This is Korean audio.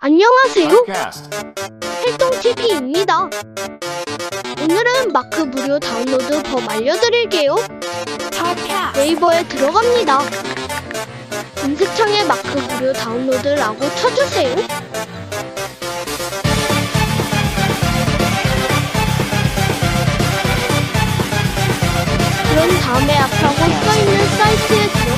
안녕하세요. 활동TV입니다. 오늘은 마크 무료 다운로드 법 알려드릴게요. 네이버에 들어갑니다. 검색창에 마크 무료 다운로드라고 쳐주세요. 그런 다음에 앞하고 써있는 사이트에 들어